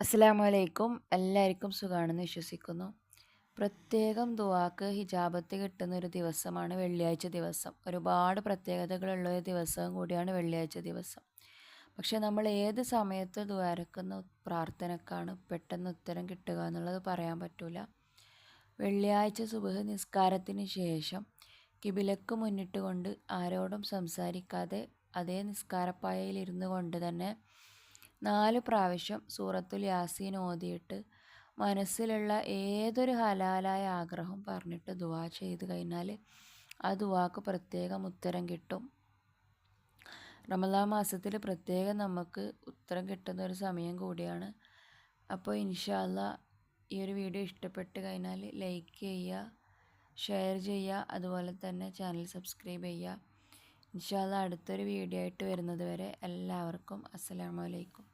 അസ്സലാമു അലൈക്കും എല്ലാവർക്കും സുഖമാണെന്ന് വിശ്വസിക്കുന്നു. പ്രത്യേകം ദുവാക്ക് ഹിജാബത്ത് കിട്ടുന്ന ഒരു ദിവസമാണ് വെള്ളിയാഴ്ച ദിവസം. ഒരുപാട് പ്രത്യേകതകളുള്ള ഒരു ദിവസവും കൂടിയാണ് വെള്ളിയാഴ്ച ദിവസം. പക്ഷേ നമ്മൾ ഏത് സമയത്ത് ദ്വാരക്കുന്ന പ്രാർത്ഥനക്കാണ് പെട്ടെന്ന് ഉത്തരം കിട്ടുക എന്നുള്ളത് പറയാൻ പറ്റില്ല വെള്ളിയാഴ്ച സുബഹ് നിസ്കാരത്തിന് ശേഷം കിബിലക്ക് മുന്നിട്ട് കൊണ്ട് ആരോടും സംസാരിക്കാതെ അതേ നിസ്കാരപ്പായയിൽ ഇരുന്നു കൊണ്ട് തന്നെ നാല് പ്രാവശ്യം സൂറത്തുൽ യാസീൻ ഓതിയിട്ട് മനസ്സിലുള്ള ഏതൊരു ഹലാലായ ആഗ്രഹം പറഞ്ഞിട്ട് ദുവാ ചെയ്ത് കഴിഞ്ഞാൽ ആ ദുവാക്ക് പ്രത്യേകം ഉത്തരം കിട്ടും. റമദാ മാസത്തിൽ പ്രത്യേകം നമുക്ക് ഉത്തരം കിട്ടുന്ന ഒരു സമയം കൂടിയാണ്. അപ്പോൾ ഇൻഷാല്ല ഈ ഒരു വീഡിയോ ഇഷ്ടപ്പെട്ട് കഴിഞ്ഞാൽ ലൈക്ക് ചെയ്യുക ഷെയർ ചെയ്യുക അതുപോലെ തന്നെ ചാനൽ സബ്സ്ക്രൈബ് ചെയ്യുക. ഇൻഷാല്ല അടുത്തൊരു വീഡിയോ ആയിട്ട് വരുന്നത് വരെ എല്ലാവർക്കും അസ്സലാമലൈക്കും